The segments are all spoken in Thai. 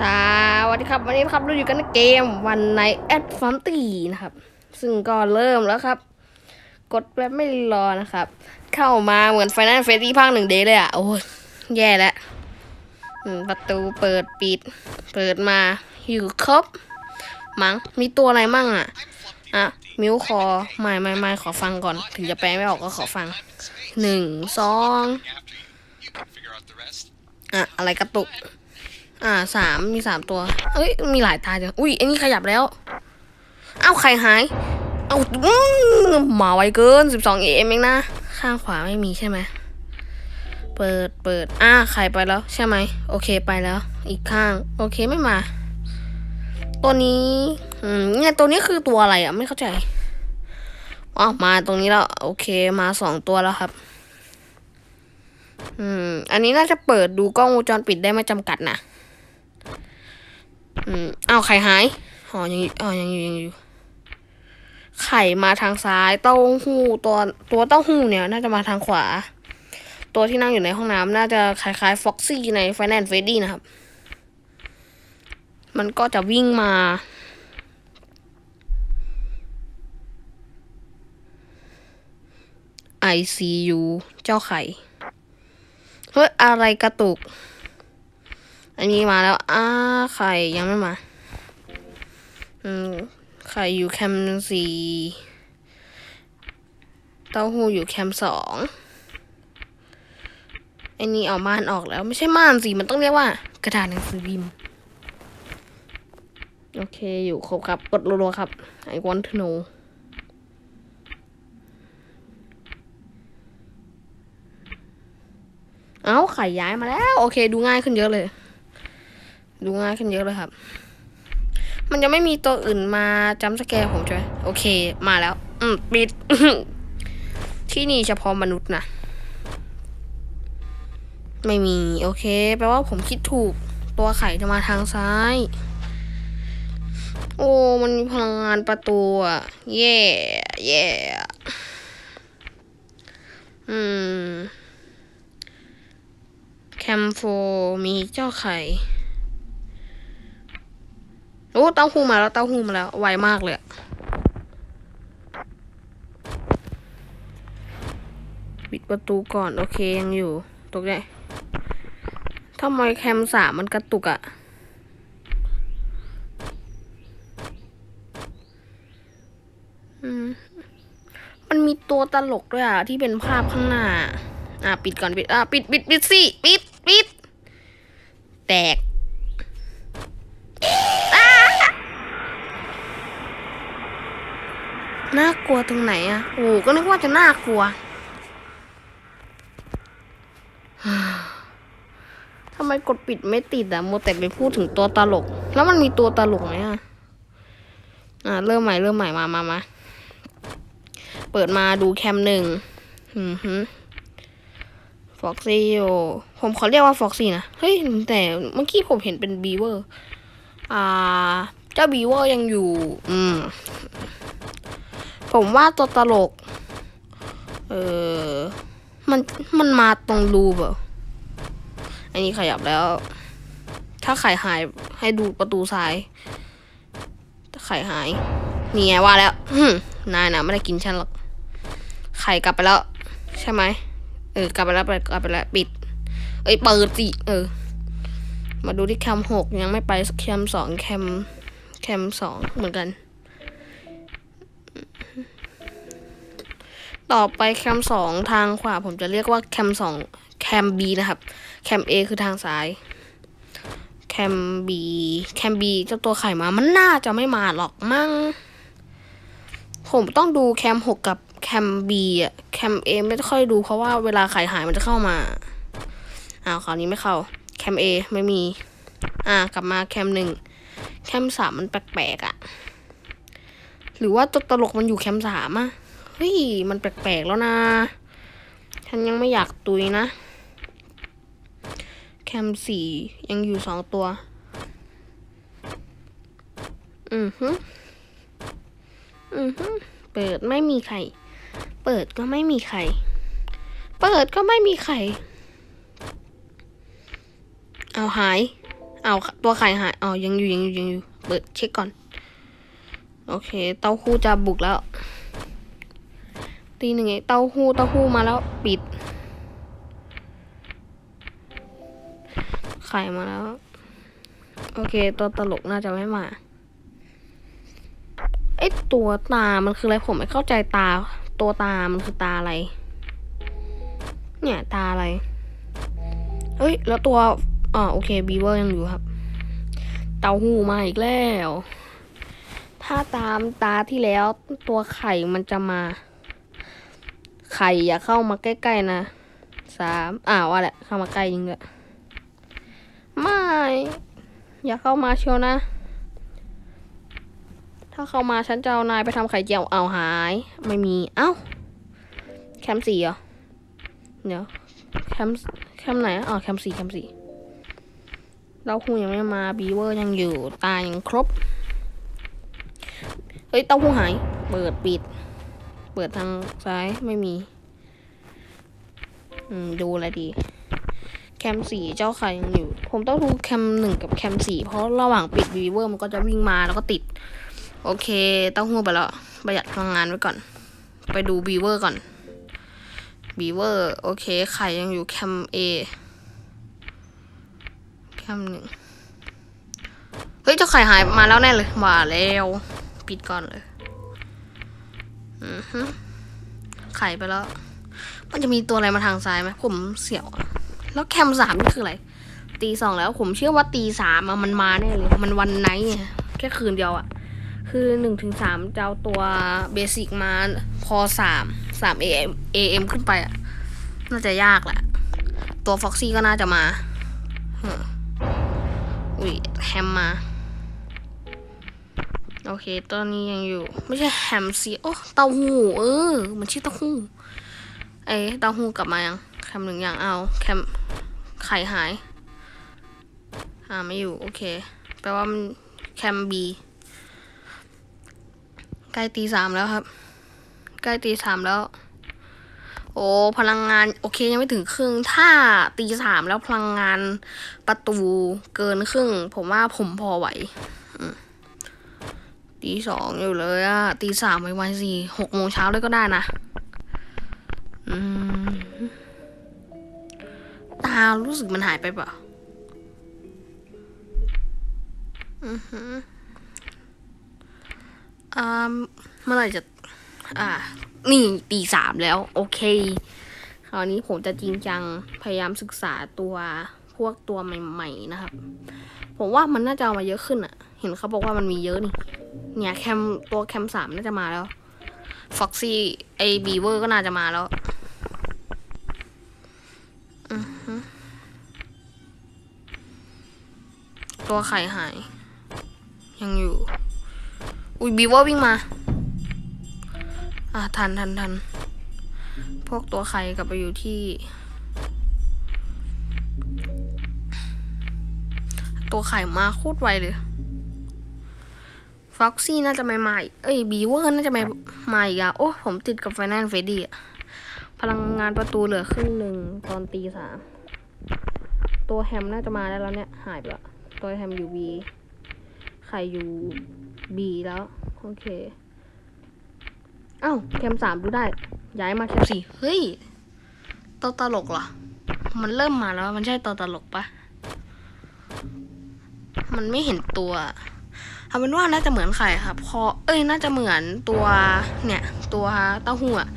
สวัสดีครับ วันนี้นะครับเราอยู่กันในเกมวันในแอดฟอนตีนะครับ ซึ่งก็เริ่มแล้วครับ กดแบบไม่รอนะครับ เข้ามาเหมือนไฟน a ลเฟสที่ภาคหนึ่งเดย์เลยอะ โอ้ยแย่แล้วประตูเปิดปิด เปิดมา อยู่ครบ มั้งมีตัวอะไรมั่งอะ อะ มิวคอไม่ไม่ไม่ขอฟังก่อน ถึงจะแปลไม่ออกก็ขอฟังหนึ่งสองอะ อะไรกระตุก อ่าสามมีสามตัว เอ้ยมีหลายตาจังอุ้ยไอ้นี่ขยับแล้ว เอ้าไข่หาย เอ้าอืมมาไวเกินสิบสองเอ็มเองนะข้างขวาไม่มีใช่ไหมเปิดเปิดอ่าไข่ไปแล้วใช่ไหมโอเคไปแล้ว อีกข้าง โอเคไม่มา ตัวนี้อืมเนี่ยตัวนี้คือตัวอะไรอะไม่เข้าใจอ๋อมาตรงนี้แล้วโอเคมาสองตัวแล้วครับ อืม อันนี้น่าจะเปิดดูกล้องวงจรปิดได้ไม่จำกัดนะ อืมอ้าวไข่หายอ๋อยังอยู่อ๋อยังอยู่ยังอยู่ ไข่มาทางซ้าย เต้าหู้ตัวตัวเต้าหู้เนี่ย น่าจะมาทางขวา ตัวที่นั่งอยู่ในห้องน้ำน่าจะคล้ายๆฟ็อกซี่ใน f i n a l f r e d d y นะครับ มันก็จะวิ่งมา ICU เจ้าไข่ เฮ้ย อะไรกระตุก อันนี้มาแล้ว อ้าไข่ยังไม่มา อืม ไข่อยู่แคมสี่เต้าหู้อยู่แคมสองอ้นี่เอาม่านออกแล้ว ไม่ใช่ม่านสิ มันต้องเรียกว่า กระดาษหนังสือพิมพ์ โอเค อยู่ครบครับ กดรัวๆครับ I want to know เอ้าไข่ย้ายมาแล้ว โอเค ดูง่ายขึ้นเยอะเลย ดูง่ายขึ้นเยอะเลยครับ มันจะไม่มีตัวอื่นมาจำสแกร์ผมใช่ไหมโอเค มาแล้ว อืมปิด ที่นี่เฉพาะมนุษย์นะ ไม่มี โอเค แปลว่าผมคิดถูก ตัวไข่จะมาทางซ้าย โอ้ มันมีพลังงานประตูอะ เย่เย่อืม แคมโฟมีเจ้าไข่ โอ้เต้าหู้มาแล้วเต้าหู้มาแล้วไวมากเลยปิดประตูก่อนโอเคยังอยู่ตรงไหนทำไมแคมสามมันกระตุกอะมมันมีตัวตลกด้วยอะที่เป็นภาพข้างหน้า อะ ปิดก่อนปิดอะปิดปิดปิดสิ ปิดปิด แตก น่ากลัวตรงไหนอะโอ้ก็นึกว่าจะน่ากลัวทำไมกดปิดไม่ติดอะโมแต่ไปพูดถึงตัวตลก แล้วมันมีตัวตลกไหมอะอ่า เริ่มใหม่เริ่มใหม่มามามาเปิดมาดูแคมหนึ่งอืมฮึฟ็อกซี่โอผมขอเรียกว่าฟ็อกซี่นะ เฮ้ย แต่เมื่อกี้ผมเห็นเป็นบีเวอร์ อ่า เจ้าบีเวอร์ยังอยู่ อืม ผมว่าตัวตลก เออ มัน มันมาตรงรูเปล่าอันนี้ขยับแล้ว ถ้าไข่หายให้ดูประตูซ้าย ถ้าไข่หาย นี่ไงว่าแล้วนายนะไม่ได้กินฉันหรอก ไข่กลับไปแล้ว ใช่ไหม เออ กลับไปแล้วไปกลับไปแล้วปิด เอ้ย เปิดสิ เออ มาดูที่แคมหกยังไม่ไปแคมสองแคมแคมสองเหมือนกัน ต่อไปแคมสองทางขวาผมจะเรียกว่าแคมสองแคมบีนะครับ แคมเอคือทางซ้าย แคมบีแคมบีเจ้าตัวไข่มามันน่าจะไม่มาหรอกมั้งผมต้องดูแคมหกกับแคมบีอะแคมเอไม่ค่อยดูเพราะว่าเวลาไข่หายมันจะเข้ามา อ้าวคราวนี้ไม่เข้า แคมเอไม่มี อ่ากลับมาแคมหนึ่งแคมสามมันแปลกๆอะหรือว่าตัวตลกมันอยู่แคมสามอะ เฮ้ย มันแปลกๆแล้วนะ ฉันยังไม่อยากตุยนะ แคมสี่ยังอยู่สองตัว อือฮึอือฮึเปิดไม่มีใคร เปิดก็ไม่มีใคร เปิดก็ไม่มีใคร เอาหาย เอาตัวไข่หายอ๋อยังอยู่ยังอยู่ยังอยู่ เปิดเช็คก่อน โอเค เต้าหู้จะบุกแล้ว ตีหนึ่งไงเต้าหู้เต้าหู้มาแล้วปิด ไข่มาแล้ว โอเค ตัวตลกน่าจะไม่มาไอตัวตา มันคืออะไรผมไม่เข้าใจตา ตัวตา มันคือตาอะไร เนี่ยตาอะไรเฮ้ย แล้วตัวอ่าโอเคบีเวอร์ยังอยู่ครับ เต้าหู้มาอีกแล้ว ถ้าตามตาที่แล้วตัวไข่มันจะมา ไข่อย่าเข้ามาใกล้ๆนะสามอ้าวว่าแหละเข้ามาใกล้ยิงเลยไม่ อย่าเข้ามาเชียวนะ ถ้าเข้ามาฉันจะเอานายไปทำไข่เจียวเอาหาย ไม่มี เอ้า แคมสี่เหรอ เดี๋ยว แคมแคมไหนอ๋อแคมสี่แคมสี่เราหูยังไม่มาบีเวอร์ยังอยู่ ตายังครบ เฮ้ยเต้าหู้หาย เปิดปิด เปิดทางซ้ายไม่มี อืม ดูอะไรดี แคมสี่เจ้าไข่ยังอยู่ ผมต้องดูแคมหนึ่งกับแคมสี่เพราะระหว่างปิดวีเวอร์มันก็จะวิ่งมาแล้วก็ติด โอเคเต้าหู้ไปแล้วประหยัดพลังงานไว้ก่อน ไปดูบีเวอร์ก่อนบีเวอร์โอเคไข่ยังอยู่แคมเอแคมหนึ่งเฮ้ยเจ้าไข่หายมาแล้วแน่เลยมาแล้ว ปิดก่อนเลย อือฮึไข่ไปแล้ว มันจะมีตัวอะไรมาทางซ้ายไหมผมเสียวอะแล้วแคมสามนี่คืออะไร ตีสองแล้วผมเชื่อว่าตีสามอะมันมาแน่เลย มันวันไหนแค่คืนเดียวอะคือหนึ่งถึงสามจะเอาตัวเบสิกมาพอสามสามเอเอ็มเอ็มขึ้นไปอะน่าจะยากแหละ ตัวฟ็อกซี่ก็น่าจะมาอุ้ยแฮมมา โอเคตัวนี้ยังอยู่ ไม่ใช่แฮมซีโอ้เต้าหู้เออ มันชื่อเต้าหู้เอ้ยเต้าหู้กลับมายังแคมหนึ่งอย่างเอา แคมไข่หายหาไม่อยู่ โอเค แปลว่ามันแคมบีใกล้ตีสามแล้วครับ ใกล้ตีสามแล้ว โอ้พลังงาน โอเคยังไม่ถึงครึ่ง ถ้าตีสามแล้วพลังงานประตูเกินครึ่ง ผมว่าผมพอไหว ตีสองอยู่เลยอะตีสามไวๆสิหกโมงเช้าเลยก็ได้นะอืมตารู้สึกมันหายไปเปล่าอือฮึอ่าเมื่อไหร่จะ อ่า นี่ตีสามแล้ว โอเค คราวนี้ผมจะจริงจังพยายามศึกษาตัวพวกตัวใหม่ ๆ นะครับ ผมว่ามันน่าจะเอามาเยอะขึ้นอะ เห็นเขาบอกว่ามันมีเยอะนี่ เนี่ยแคมตัวแคมสามน่าจะมาแล้ว ฟ็อกซี่ไอบีเวอร์ก็น่าจะมาแล้วอือฮึตัวไข่หาย ยังอยู่ อุ้ยบีเวอร์วิ่งมา อะทันทันทันพวกตัวไข่กลับไปอยู่ที่ ตัวไข่มาโคตรไวเลย ฟ็อกซี่น่าจะไม่มาอีกเอ้ยบีเวอร์น่าจะไม่มาอีกอะโอ้ผมติดกับไฟแนนซ์เฟดดี้อะพลังงานประตูเหลือครึ่งหนึ่งตอนตีสามตัวแฮมน่าจะมาได้แล้วเนี่ยหายไปละตัวแฮมอยู่บีไข่อยู่บีแล้ว โอเค เอ้าแคมสามดูได้ ย้ายมาแคมสี่เฮ้ยตัวตลกเหรอ มันเริ่มมาแล้ว มันใช่ตัวตลกปะมันไม่เห็นตัว เอาเป็นว่าน่าจะเหมือนไข่ครับพอเอ้ยน่าจะเหมือนตัวเนี่ย ตัวเต้าหู้อะ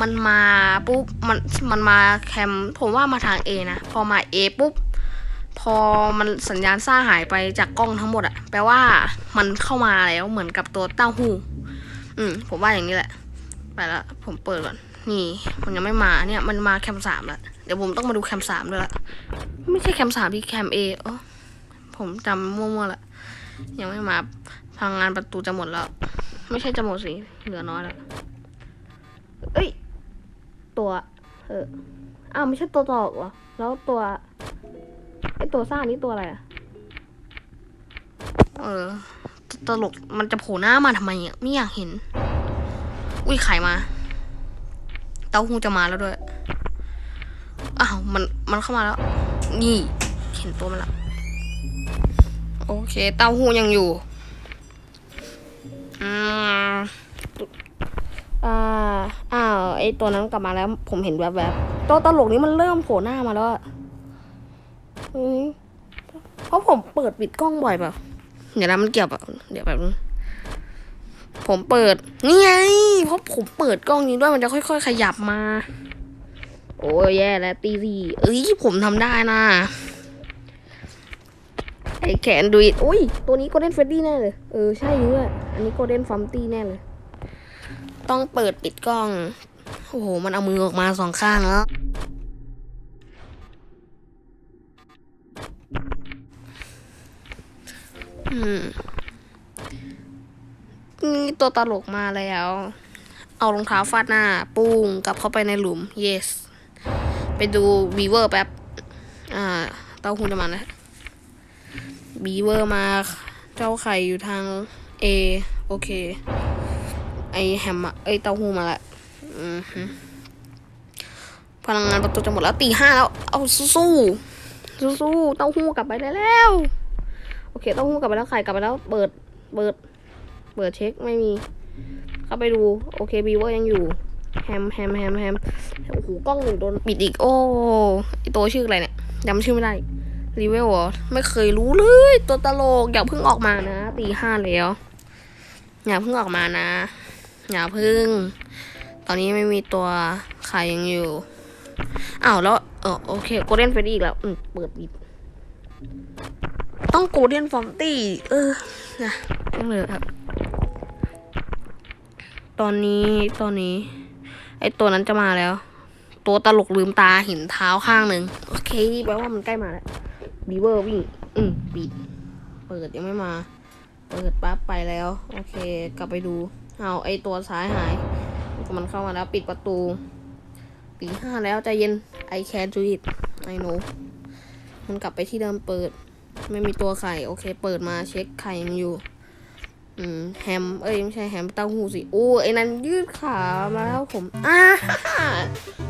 มันมาปุ๊บมันมันมาแคมผมว่ามาทาง A นะพอมา A ปุ๊บพอมันสัญญาณซ่าหายไปจากกล้องทั้งหมดอะแปลว่ามันเข้ามาแล้วเหมือนกับตัวเต้าหู้อืมผมว่าอย่างนี้แหละ ไปละผมเปิดก่อนนี่ มันยังไม่มาเนี่ยมันมาแคมสามแล้วเดี๋ยวผมต้องมาดูแคมสามด้วยละไม่ใช่แคมสามที่แคมเออผมจำมั่วๆละ ยังไม่มาพังงานประตูจะหมดแล้ว ไม่ใช่จะหมดสิ เหลือน้อยแล้วเอ้ย ตัวเอออ้าวไม่ใช่ตัวตอกเหรอ แล้วตัวไอตัวซ่านี้ตัวอะไรอะเออตตลกมันจะโผล่หน้ามาทำไมอะไม่อยากเห็น อุ้ยไข่มา เต้าหู้จะมาแล้วด้วย อ้าว มัน มันเข้ามาแล้ว นี่ เห็นตัวมันและ โอเค เต้าหู้ยังอยู่อืมอ่า อ้าว ไอตัวนั้นกลับมาแล้ว ผมเห็นแวบๆ ตัวตลกนี้มันเริ่มโผล่หน้ามาแล้วอะเฮ้ยเพราะผมเปิดปิดกล้องบ่อยเปล่าเดี๋ยวนะมันเกี่ยวแบบเดี๋ยวแบบผมเปิด นี่ไง เพราะผมเปิดกล้องนี้ด้วยมันจะค่อย ๆ ขยับมา โอ้ยแย่แล้วตีสี่เอ้ยผมทำได้นะ ไอแขนดูอิอุ้ย ตัวนี้โกลเด้นเฟดดี้แน่เลย เออ ใช่ด้วยอันนี้โกลเด้นฟัมตี้แน่เลย ต้องเปิดปิดกล้อง โอ้โห มันเอามือออกมาสองข้างแล้ว อืมนี่ตัวตลกมาแล้ว เอารองเท้าฟาดหน้า ปุ้งกลับเข้าไปในหลุม yes ไปดูบีเวอร์แป๊บ อ่า เต้าหู้จะมาแล้ว บีเวอร์มา เจ้าไข่อยู่ทาง A โอเค ไอแฮมอะเอ้ยเต้าหู้มาละพลังงานประตูจะหมดแล้วตีห้าแล้ว เอาสู้สู้สู้สู้ๆเต้าหู้กลับไปได้แล้ว โอเค เต้าหู้กลับไปแล้วไข่กลับไปแล้ว เปิด เปิด เปิดเช็คไม่มี เข้าไปดู โอเคบีเวอร์ยังอยู่ แฮมแฮมแฮมแฮมโอ้โหกล้องหนึ่งโดนปิดอีก โอ้ไอตัวชื่ออะไรเนี่ยจำชื่อไม่ได้ รีเวลไม่เคยรู้เลย ตัวตลกอย่าเพิ่งออกมานะตีห้าแล้วอย่าเพิ่งออกมานะ อย่าเพิ่ง ตอนนี้ไม่มีตัวใครยังอยู่อ้าวแล้วเออโอเคโกลเด้นเฟรดดี้อีกแล้วอืมเปิดปิดต้องโกลเด้นฟอมตี้เออนะต้องเลยครับ ตอนนี้ตอนนี้ ไอตัวนั้นจะมาแล้ว ตัวตลกลืมตาเห็นเท้าข้างหนึ่งโอเคแปลว่ามันใกล้มาแล้ว บีเวอร์วิ่ง อืมปิดเปิดยังไม่มา เปิดปั๊บไปแล้ว โอเค กลับไปดูเอาไอตัวซ้ายหาย มันเข้ามาแล้วปิดประตูตีห้าแล้วใจเย็น I can do it I know มันกลับไปที่เดิมเปิด ไม่มีตัวไข่ โอเค เปิดมาเช็คไข่ยังอยู่ อืม แฮม เอ้ย ไม่ใช่แฮมเต้าหู้สิโอ้ไอ้นั้นยืดขามาแล้วผมอ่า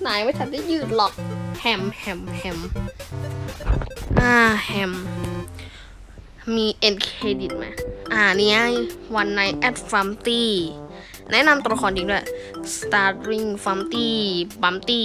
ไหนไม่ทันได้ยืดหรอก แฮม แฮม แฮม อ่าแฮม มีเอ็นเครดิตไหมอ่านี่ไงวันในแอดฟัมตี้แนะนำตัวละครจริงด้วย Starring f u m t y b u m t y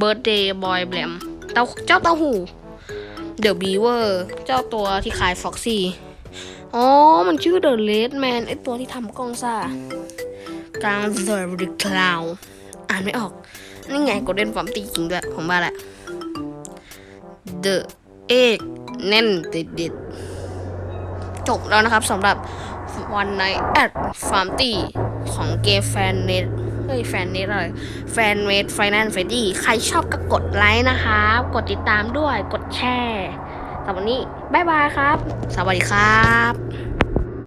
Birthday Boy Blam เต้าเจ้าเต้าหู The Beaver เจ้าตัวที่ขายฟ็อกซี่อ๋อ มันชื่อ The Red Man ไอตัวที่ทำกล้องซ่ากลาง The Cloud อ่านไม่ออก นี่ไง Golden Farm ตีจริงด้วย ผมว่าแหละ The Egg แน่นเด็ดๆจบแล้วนะครับสำหรับวันในแอดฟาร์มตี้ของเกมแฟนเน็ตเฮ้ยแฟนเน็ตอะไรแฟนเมดไฟแนนซ์เฟดดี้ใครชอบก็กดไลค์นะครับ กดติดตามด้วยกดแชร์สำหรับวันนี้ บ๊ายบายครับ สวัสดีครับ